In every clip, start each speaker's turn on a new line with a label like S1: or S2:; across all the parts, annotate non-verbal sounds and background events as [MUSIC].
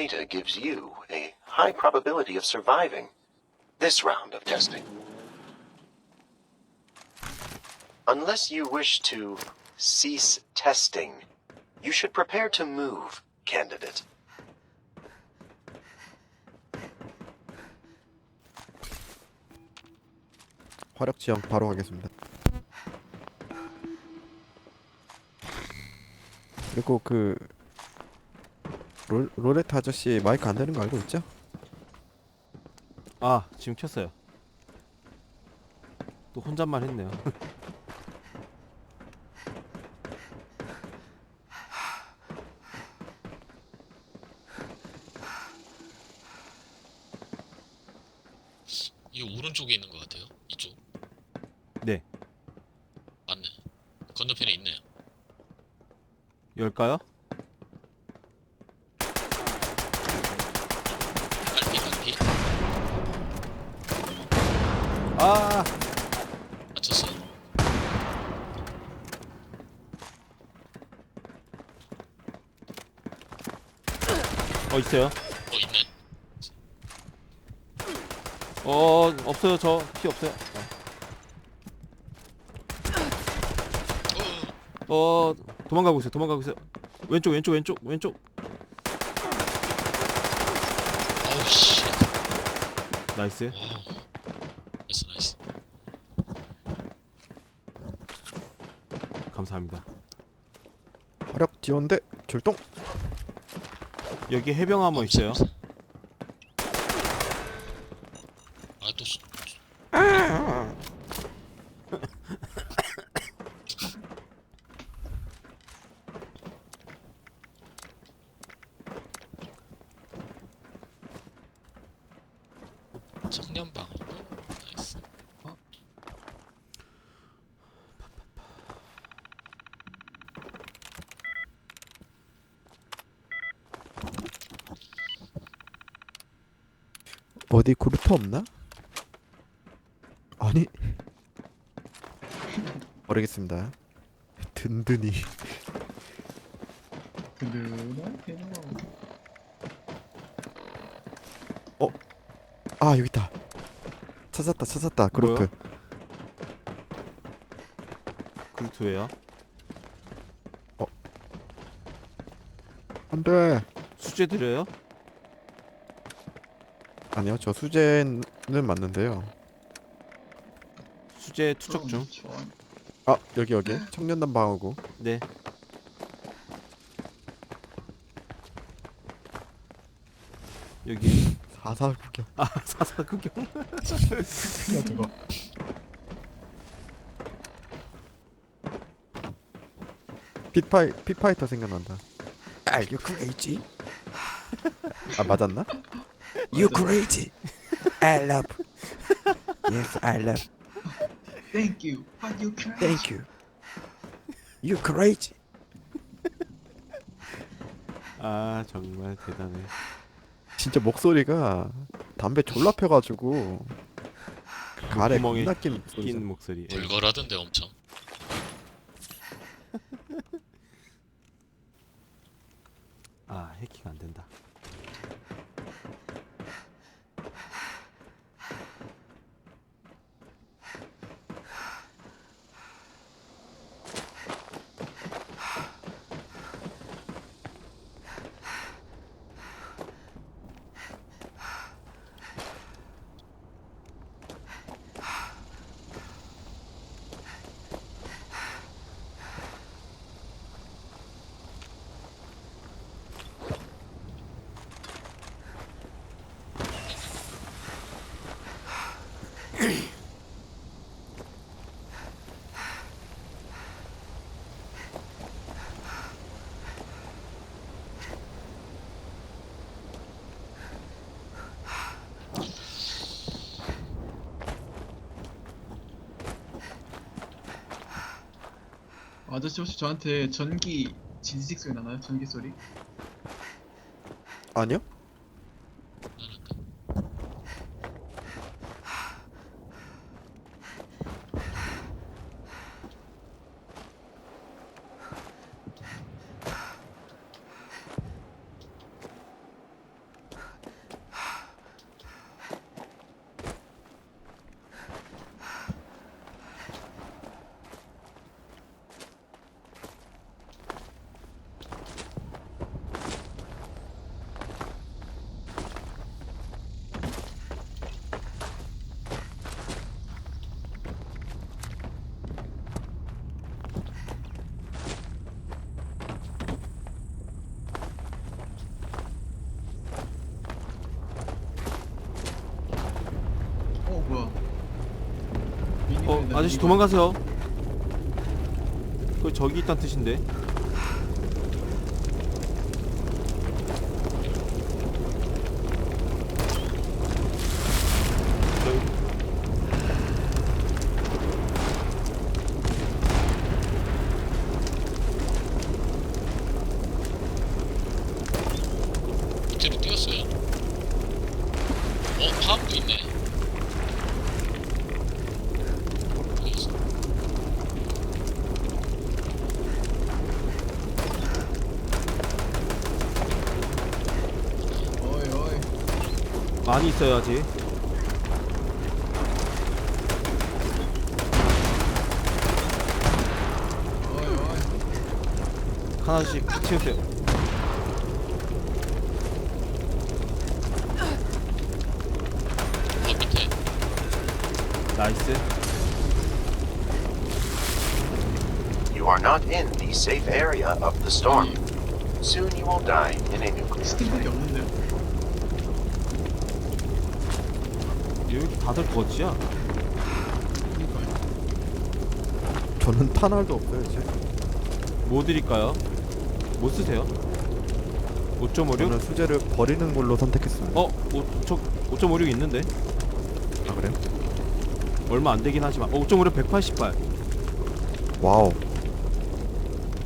S1: data gives you a high probability of surviving this round of testing. Unless you wish to cease testing, you should prepare to move, candidate.
S2: 화력 지형 바로 가겠습니다. 그리고 그 롤, 롤레트 아저씨 마이크 안 되는 거 알고 있죠?
S3: 아 지금 켰어요 또 혼잣말 했네요
S4: 이 오른쪽에 있는 것 같아요. 이쪽.
S3: 네
S4: 맞네. 건너편에 있네요.
S3: 열까요?
S4: 빨피 빨피.
S3: 아
S4: 맞췄어요.
S3: 어 있어요
S4: 어 있네.
S3: 어 없어요 저 피 없어요
S4: 어,
S3: 어 도망가고 있어요 도망가고 있어요 왼쪽 왼쪽 왼쪽 왼쪽
S4: 어우 씨.
S3: 나이스.
S4: 나이스 나이스.
S3: 감사합니다
S2: 화력 지원대 출동.
S3: 여기 해병 한번 있어요.
S4: 아또 청년방이고 나이스.
S2: 어디 그루터 없나? 아니 모르겠습니다. 든든히
S5: 든든하게요.
S2: 아 여기 있다. 찾았다 찾았다 그루트.
S3: 그루트웨요
S2: 안돼.
S3: 수제 드려요?
S2: 아니요 저 수제는 맞는데요.
S3: 수제 투척 중
S5: 좋아.
S2: 아 여기 여기 청년단 방어구.
S3: 네. 여기
S2: 사살 구경.
S3: 아 [LAUGHS] 사사 구경
S5: 야 저거.
S2: 핏파이 핏파이터 생각난다. 아 you crazy? 아 맞았나? You crazy? I love. Yes I love.
S5: Thank you. But you can.
S2: Thank you. You crazy?
S3: 아 정말 대단해
S2: 진짜 목소리가 담배 졸라 펴가지고 가래
S3: 구멍에
S2: 겁나
S3: 낀낀
S2: 목소리죠.
S3: 목소리 예.
S4: 불걸하던데 엄청.
S3: 아 해킹 안 된다
S5: 아저씨 혹시 저한테 전기 지지직 소리 나나요? 전기 소리?
S2: 아니요?
S3: 아저씨 도망가세요. 그 저기 있단 뜻인데. 많이 있어요 아직.
S5: 어이 어이
S3: 하나씩 채우세요.
S4: 어, 밑에.
S3: 나이스.
S1: You are not in the safe area of the storm. Soon you will die in a nuclear
S5: 스팀팩이
S1: flame.
S5: 없는
S3: 여기 다들 거지야.
S2: 저는 탄알도 없어요 이제.
S3: 뭐 드릴까요? 뭐 쓰세요? 5.56?
S2: 저는 수제를 버리는 걸로 선택했습니다.
S3: 어? 오, 저5.56 있는데?
S2: 아 그래요?
S3: 얼마 안 되긴 하지만 어, 5.56 180발
S2: 와우.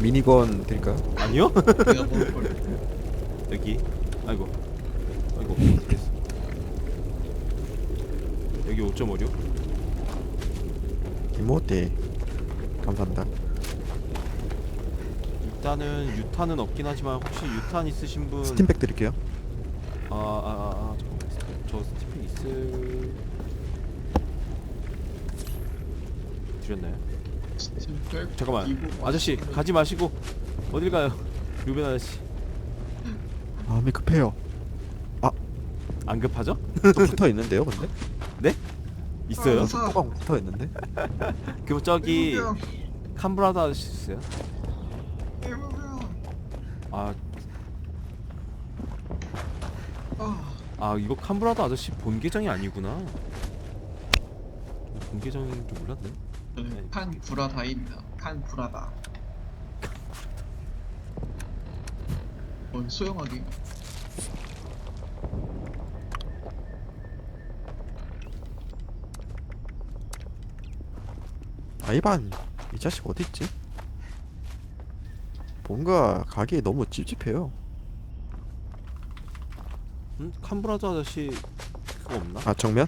S2: 미니건 드릴까요?
S3: 아니요? [LAUGHS] 여기 아이고 아이고 여기 5.56
S2: 이모티. 감사합니다.
S3: 일단은 유탄은 없긴 하지만 혹시 유탄 있으신 분
S2: 스팀백 드릴게요.
S3: 아, 아, 아, 아 잠깐만 저 스티븐 있을 드렸나요?
S5: 스팀팩
S3: 잠깐만
S5: 이거
S3: 아저씨 가지 마시고 어딜 가요 [LAUGHS] 루벤 아저씨
S2: 마음이 급해요.
S3: 안 급하죠?
S2: 또 붙어 있는데요, 근데?
S3: 있어요?
S5: 아,
S2: 뚜껑 붙어 있는데? [LAUGHS]
S3: 그 저기
S5: 일곱 명,
S3: 캄브라다 아저씨 있어요?
S5: 일곱 명.
S3: 아,
S5: 아.
S3: 아 이거 캄브라다 아저씨 본 계정이 아니구나. 본 계정인 줄 몰랐네.
S5: 저는 칸 브라다입니다. 칸 브라다. 어 [LAUGHS] 소영하기
S2: 아이반 이 자식 어디 있지? 뭔가 가기에 너무 찝찝해요.
S3: 음? 캄브라다 아저씨 그거 없나?
S2: 아 정면?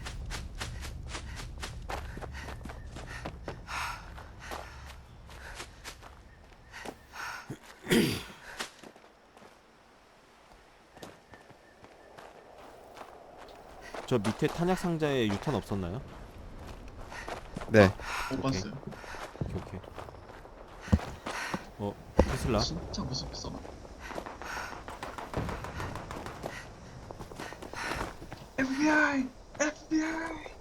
S3: 저 밑에 탄약 상자에 유탄 없었나요?
S2: 네.
S5: 못
S3: 오케이.
S5: 봤어요.
S3: 오케이 오케이. 어 테슬라?
S5: 진짜 무섭겠어 FBI FBI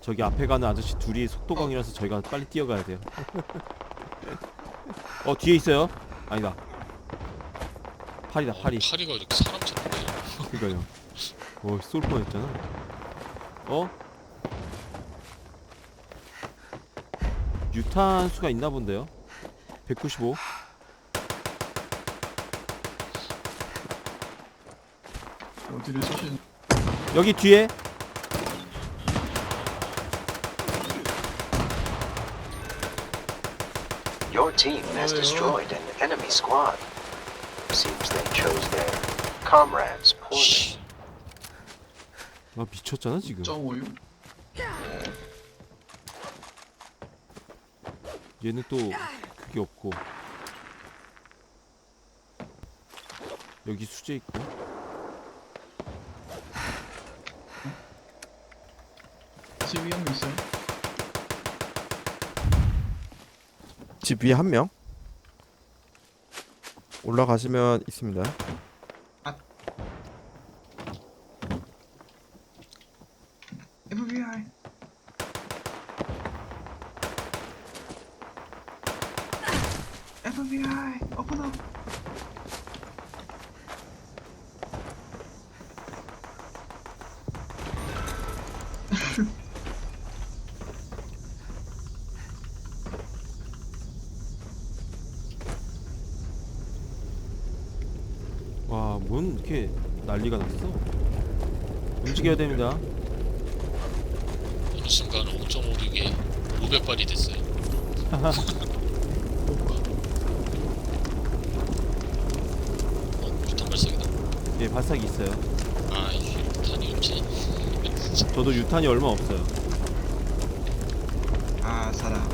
S3: 저기 앞에 가는 아저씨 둘이 속도광이라서 저희가 빨리 뛰어가야 돼요. [LAUGHS] 어 뒤에 있어요? 아니다. 팔이다
S4: 어,
S3: 팔이.
S4: 파리가 이렇게 사람처럼 돼.
S3: 그니까요. 어쏠 뻔했잖아. 어? 유탄 수가 있나 본데요 195
S5: 어디를 쏘시는
S3: 여기 뒤에
S1: Your team has
S5: Oi, oi.
S1: destroyed an enemy squad. Seems they chose their comrades poorly.
S4: 씨.
S3: 나 미쳤잖아 지금
S5: 0.56
S3: 얘는 또 그게 없고 여기 수제 있고
S5: 집 위에 한 명 있어요
S2: 집 위에 한 명. 올라가시면 있습니다.
S5: from behind! Open up!
S3: 와, 문 이렇게 난리가 났어. 움직여야 됩니다.
S4: 순간 5.56이 500발이 됐어요. [LAUGHS]
S3: 예, 발사기 있어요.
S4: 아, 이게 유탄이 없지.
S3: 저도 유탄이 얼마 없어요.
S5: 아 사람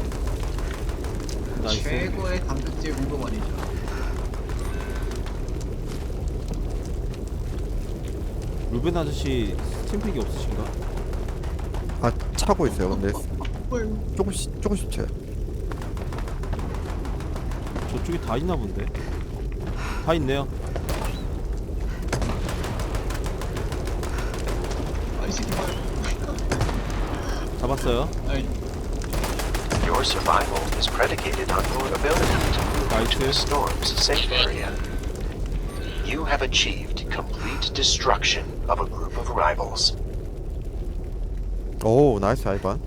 S3: 나이스.
S5: 최고의 단백질 공급원이죠
S3: 루벤 아저씨 스팀팩이 없으신가?
S2: 아 차고 있어요 근데
S5: 헐
S2: 조금씩 조금씩 쳐요
S3: 저쪽에 다 있나 본데. 다 있네요.
S5: 이 새끼 봐
S3: 잡았어요.
S5: 아이
S1: Your survival is predicated on your ability to move to the storm's safe area. You have achieved complete destruction of a group of rivals.
S2: 오 나이스 아이반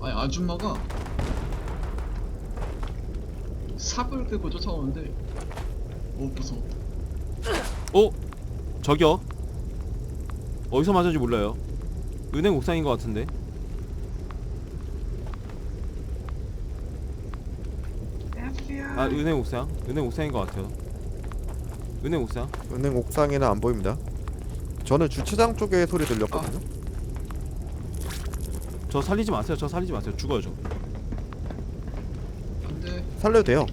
S5: 아니 아줌마가 삽을 끄고 쫓아오는데 오 무서워
S3: 어? 저기요? 어디서 맞은지 몰라요. 은행 옥상인 것 같은데. 아 은행 옥상? 은행 옥상인 것 같아요. 은행 옥상?
S2: 은행 옥상에는 안 보입니다 저는 주차장 쪽에 소리 들렸거든요
S3: 저 살리지 마세요. 저 살리지 마세요. 죽어요 저.
S5: 안돼
S2: 살려도 돼요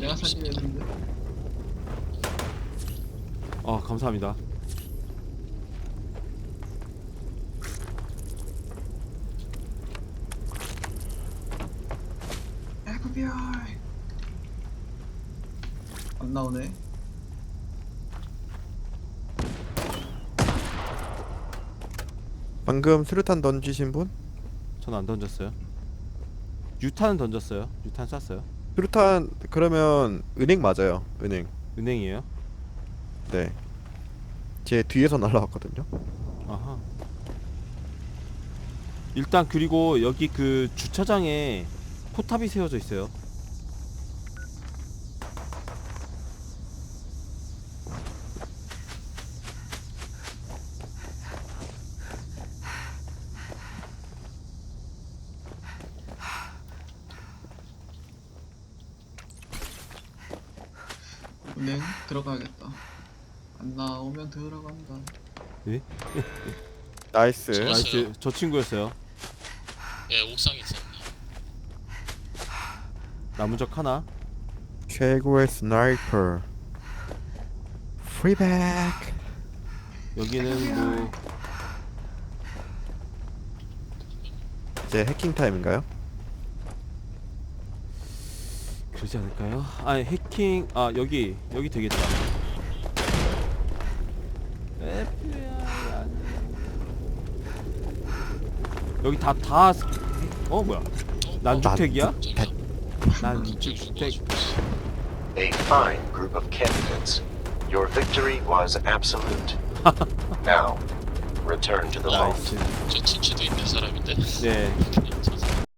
S5: 내가 살리려 했는데
S3: 아 감사합니다.
S5: FBI 안 나오네
S2: 방금 수류탄 던지신 분?
S3: 전 안 던졌어요. 유탄은 던졌어요. 유탄 쐈어요.
S2: 수류탄 그러면 은행 맞아요 은행
S3: 은행이에요.
S2: 네 제 뒤에서 날라왔거든요
S3: 아하. 일단 그리고 여기 그 주차장에 포탑이 세워져 있어요.
S5: 은행 들어가야겠다 안 나오면 들어간다 [LAUGHS]
S2: 나이스
S4: 좋았어요.
S3: 나이스. 저 친구였어요.
S4: 예, 옥상에 있었네.
S3: 나무적 하나.
S2: 최고의 스나이퍼 프리백
S3: 여기는 뭐
S2: 이제 해킹 타임인가요?
S3: 그러지 않을까요? 아 해킹 아 여기 여기 되겠다. 여기 다 다 어 뭐야? 난주택이야?
S4: 저기요.
S3: 난주택.
S1: A fine group of candidates. Your victory was absolute. now, return to the vault.
S3: 나이스.
S4: 저 친추도 있는 사람인데.
S3: 네.
S4: 자,